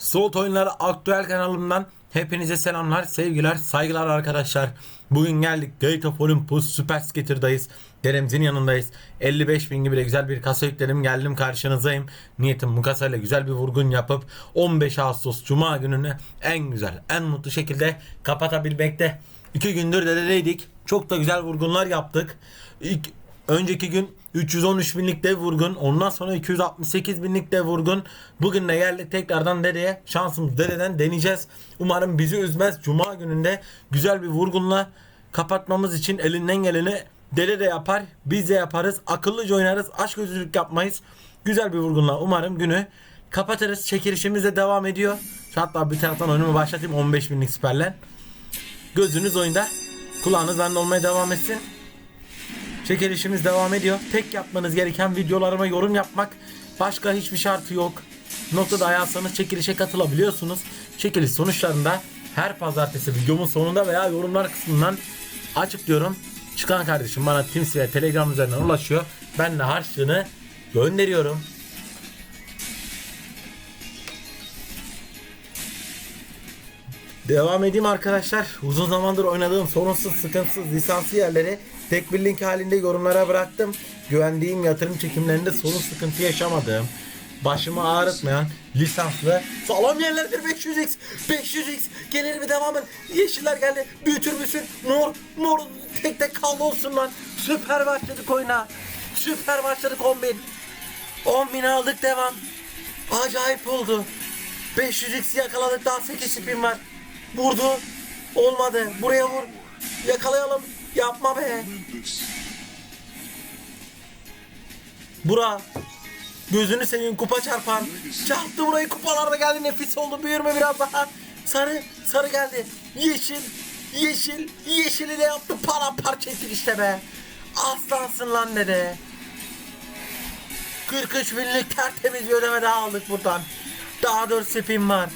Soğut Oyunları Aktüel kanalımdan hepinize selamlar, sevgiler, saygılar arkadaşlar. Bugün geldik Gate of Olympus Super Skater'dayız. Deremizin yanındayız. 55 bin gibi de güzel bir kasa yükledim. Geldim karşınızdayım. Niyetim bu kasayla güzel bir vurgun yapıp 15 Ağustos Cuma gününü en güzel, en mutlu şekilde kapatabilmekte. İki gündür dededeydik. Çok da güzel vurgunlar yaptık. İlk Önceki gün 313 binlik dev vurgun. Ondan sonra 268 binlik dev vurgun. Bugün de geldik tekrardan dedeye. Şansımız dededen deneyeceğiz. Umarım bizi üzmez. Cuma gününde güzel bir vurgunla kapatmamız için elinden geleni dede de yapar. Biz de yaparız. Akıllıca oynarız. Aşk gözlülük yapmayız. Güzel bir vurgunla umarım günü kapatırız. Çekilişimiz de devam ediyor. Hatta bir taraftan oyunumu başlatayım 15 binlik süperlen. Gözünüz oyunda. Kulağınız bende olmaya devam etsin. Çekilişimiz devam ediyor. Tek yapmanız gereken videolarıma yorum yapmak. Başka hiçbir şartı yok. Noktada ayarsanız çekilişe katılabiliyorsunuz. Çekiliş sonuçlarında her pazartesi videomun sonunda veya yorumlar kısmından açıklıyorum. Çıkan kardeşim bana Teams ve Telegram üzerinden ulaşıyor. Ben de harçlığını gönderiyorum. Devam edeyim arkadaşlar. Uzun zamandır oynadığım sorunsuz sıkıntısız lisanslı yerleri tek bir link halinde yorumlara bıraktım. Güvendiğim yatırım çekimlerinde sorun sıkıntı yaşamadığım, başımı ağrıtmayan lisanslı sağlam yerlerdir. 500x 500x gelir mi? Devamın yeşiller geldi. Büyütür müsün? Mor mor. Tek tek kaldı olsun lan. Süper başladık oyuna. Süper başladık 10 bin. 10 bin aldık devam. Acayip oldu. 500x yakaladık. Daha 8 spin var. Vurdu. Olmadı. Buraya vur. Yakalayalım. Yapma be. Bura. Gözünü seveyim kupa çarpan. Çarptı burayı kupalarda geldi nefis oldu. Büyürme biraz daha. Sarı. Sarı geldi. Yeşil. Yeşil. Yeşili de yaptı. Paramparça ettik işte be. Aslansın lan dede. 43 binlik tertemiz bir ödeme daha aldık buradan. Daha 4 spin var.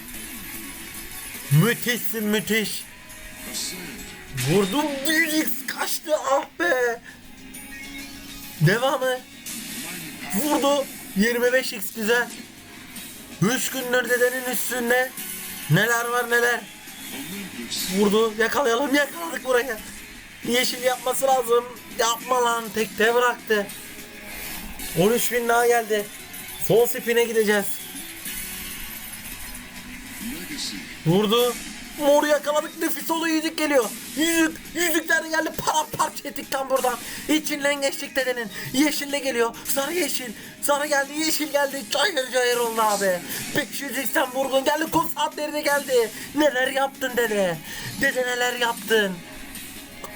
Müthişsin müthiş. Vurdum büyük kaçtı ah be. Devamı. Vurdu. 25x güzel. 3 gündür dedenin üstünde. Neler var neler. Vurdu. Yakalayalım yakaladık buraya. Yeşil yapması lazım. Yapma lan tekte bıraktı. 13 bin daha geldi. Son spine gideceğiz. Vurdu. Moru yakaladık nefis olu yüzük geliyor. Yüzük, yüzükler geldi paramparça ettik tam buradan. İçinden geçtik dedenin. Yeşille geliyor. Sarı yeşil. Sarı geldi, yeşil geldi. Cayır cayır oldu abi. 500'den vurgun geldi. Kol saatleri de geldi. Neler yaptın dede? Dede neler yaptın?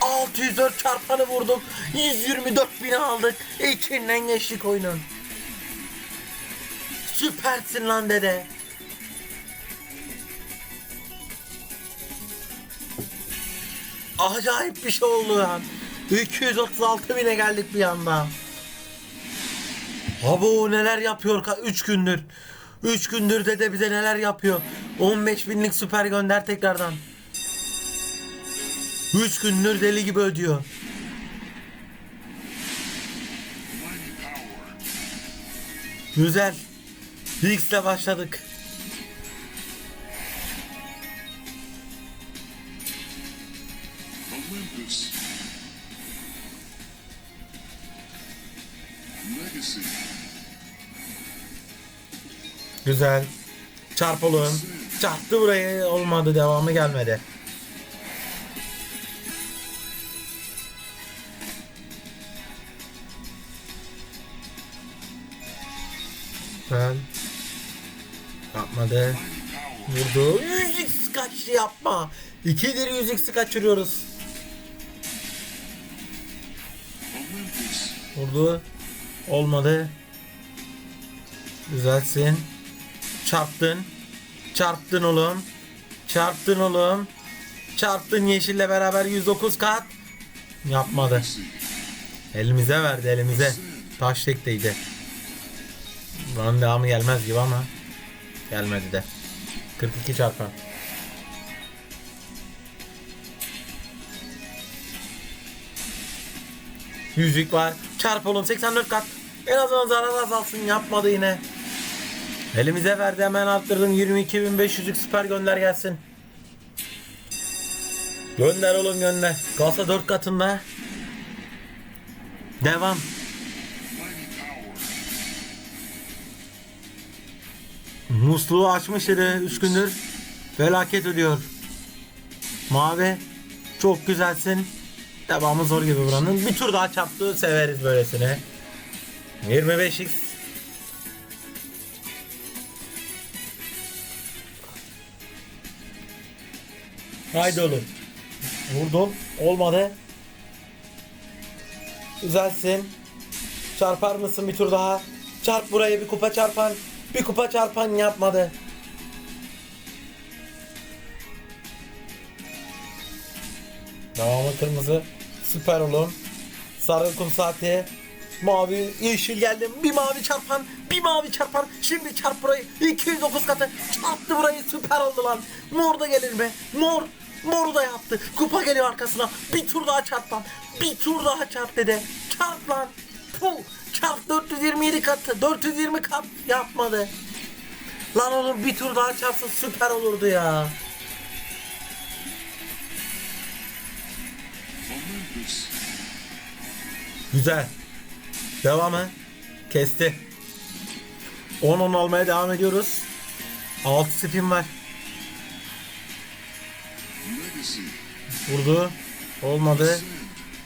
604 çarpanı vurduk. 124 bin aldık. İçinden geçtik oyunun. Süpersin lan dede. Acayip bir şey oldu lan. 236 bine geldik bir anda. Abo neler yapıyor 3 gündür. 3 gündür dede bize neler yapıyor. 15 binlik süper gönder tekrardan. 3 gündür deli gibi ödüyor. Güzel. X ile başladık. Olympus. Legacy. Güzel. Çarp oğlum. Çarptı burayı. Olmadı. Devamı gelmedi. Güzel. Yapmadı. Vurdu. 100x kaçtı yapma. İkidir 100x'i kaçırıyoruz. Vurdu. Olmadı. Güzelsin. Çarptın. Çarptın oğlum. Çarptın oğlum. Çarptın yeşille beraber 109 kat. Yapmadı. Elimize verdi elimize. Taş tekteydi. Bunun devamı gelmez gibi ama. Gelmedi de. 42 çarpan. Yüzük var. Çarp oğlum 84 kat. En azından zarar azalsın yapmadı yine. Elimize verdi hemen arttırdım 22.500'lük süper gönder gelsin. Gönder oğlum gönder. Kasa 4 katında. Devam. Musluğu açmış dedi 3 gündür. Felaket ödüyor. Mavi. Çok güzelsin. Devamı zor gibi buranın. Bir tur daha çarptı severiz böylesine. 25x. Haydi oğlum. Vurdum. Olmadı. Güzelsin. Çarpar mısın bir tur daha? Çarp buraya bir kupa çarpan. Bir kupa çarpan yapmadı. Devamı kırmızı. Süper oğlum. Sarı kum saati. Mavi, yeşil geldim. Bir mavi çarpan, bir mavi çarpan. Şimdi çarp burayı. 209 katı. Çarptı burayı. Süper oldu lan. Mor da gelir mi? Mor. Moru da yaptı. Kupa geliyor arkasına. Bir tur daha çarpan. Bir tur daha çarp dede. Çarp lan. Puh. Çarp 427 katı. 420 kat yapmadı. Lan oğlum bir tur daha çarpsa süper olurdu ya. Güzel. Devamı. Kesti. 10-10 almaya devam ediyoruz. 6 spin var. Vurdu. Olmadı.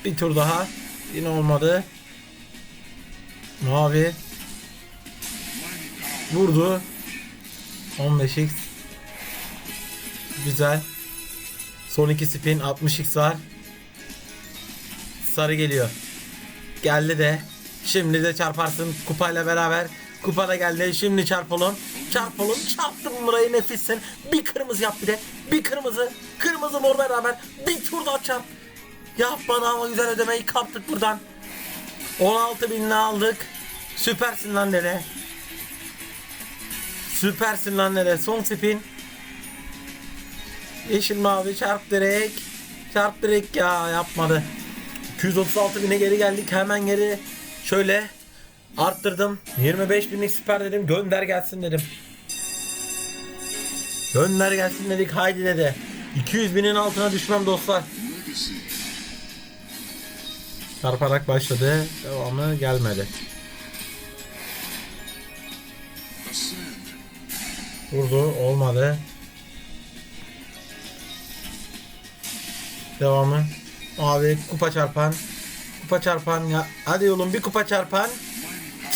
Bir tur daha. Yine olmadı. Mavi. Vurdu. 15x. Güzel. Son iki spin 60x var. Sarı geliyor. Geldi de. Şimdi de çarparsın kupayla beraber. Kupa da geldi. Şimdi çarpalım. Çarpalım. Çarptım burayı nefissin. Bir kırmızı yap bir de. Bir kırmızı. Kırmızı mor beraber. Bir tur daha çarp. Yap bana ama güzel ödemeyi kaptık buradan. 16 binle aldık. Süpersin lan dede. Süpersin lan nere? Son spin. Yeşil mavi çarp direkt. Çarp direkt ya yapmadı. 236 bine geri geldik. Hemen geri şöyle arttırdım. 25 binlik süper dedim. Gönder gelsin dedim. Gönder gelsin dedik. Haydi dedi. 200 binin altına düşmem dostlar. Çarparak başladı. Devamı gelmedi. Vurdu olmadı. Devamı. Abi kupa çarpan. Kupa çarpan ya. Hadi oğlum bir kupa çarpan.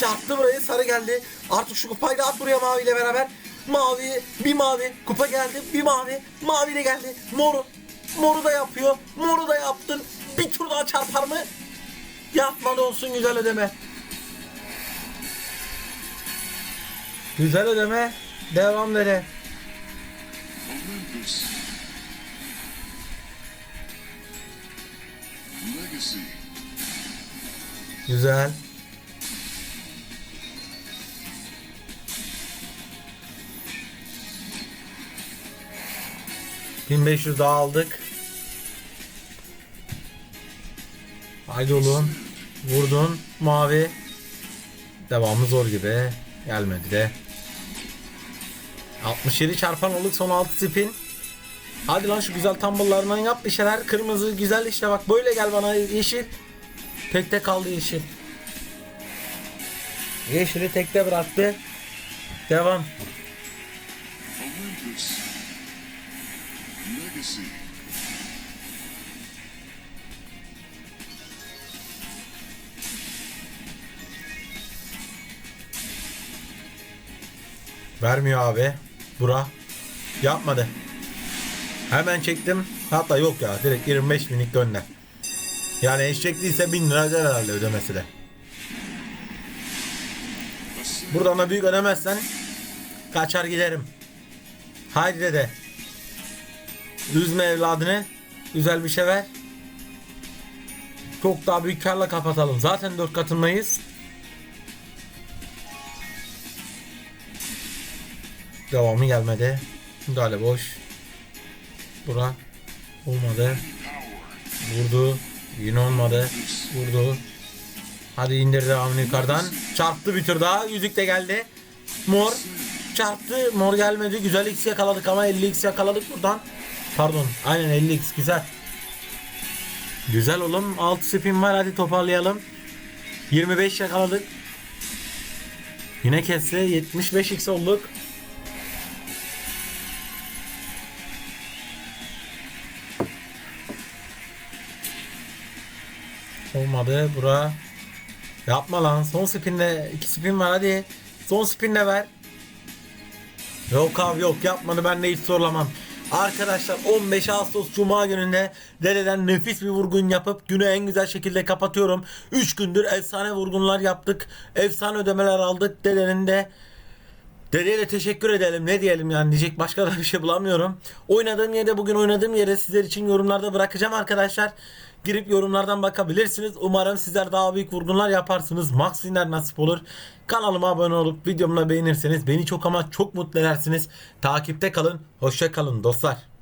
Çarptı burayı sarı geldi. Artık şu kupayı da at buraya maviyle beraber. Mavi bir mavi kupa geldi bir mavi mavi de geldi moru moru da yapıyor moru da yaptın bir tur daha çarpar mı yapmadı olsun güzel ödeme güzel ödeme devam dede Olympus. Legacy. Güzel. ...1500 daha aldık. Haydi oğlum. Vurdun. Mavi. Devamı zor gibi. Gelmedi de. 67 çarpan olduk son 6 spin. Hadi lan şu güzel tumble'larından yap bir şeyler. Kırmızı güzel işte bak böyle gel bana yeşil. Tekte kaldı yeşil. Yeşili tekte bıraktı. Devam. Vermiyor abi. Bura. Yapmadı. Hemen çektim. Hatta yok ya direkt 25 binlik gönder. Yani eşek değilse 1000 lira herhalde ödemesi de. Buradan da büyük ödemezsen kaçar giderim. Haydi dede. Üzme evladını. Güzel bir şey ver. Çok daha büyük karla kapatalım. Zaten 4 katındayız. Devamı gelmedi. Müdahale boş. Bura. Olmadı. Vurdu. Yine olmadı. Vurdu. Hadi indir devamını yukarıdan. Çarptı bir tur daha. Yüzük de geldi. Mor. Çarptı. Mor gelmedi. Güzel X yakaladık ama 50X yakaladık buradan. Pardon. Aynen 50X güzel. Güzel oğlum. 6 spin var hadi toparlayalım. 25 yakaladık. Yine kesse 75x olduk. Olmadı bura. Yapma lan. Son spinde 2 spin var hadi. Son spinle ver. Yok abi yok yapmadı ben de hiç zorlamam. Arkadaşlar 15 Ağustos Cuma gününde dededen nefis bir vurgun yapıp günü en güzel şekilde kapatıyorum. 3 gündür efsane vurgunlar yaptık. Efsane ödemeler aldık. Dedenin de Dedeye de teşekkür edelim. Ne diyelim yani diyecek başka da bir şey bulamıyorum. Oynadığım yerde bugün oynadığım yere sizler için yorumlarda bırakacağım arkadaşlar. Girip yorumlardan bakabilirsiniz. Umarım sizler daha büyük vurgunlar yaparsınız. Max winner nasip olur. Kanalıma abone olup videomu da beğenirseniz beni çok ama çok mutlu edersiniz. Takipte kalın. Hoşça kalın dostlar.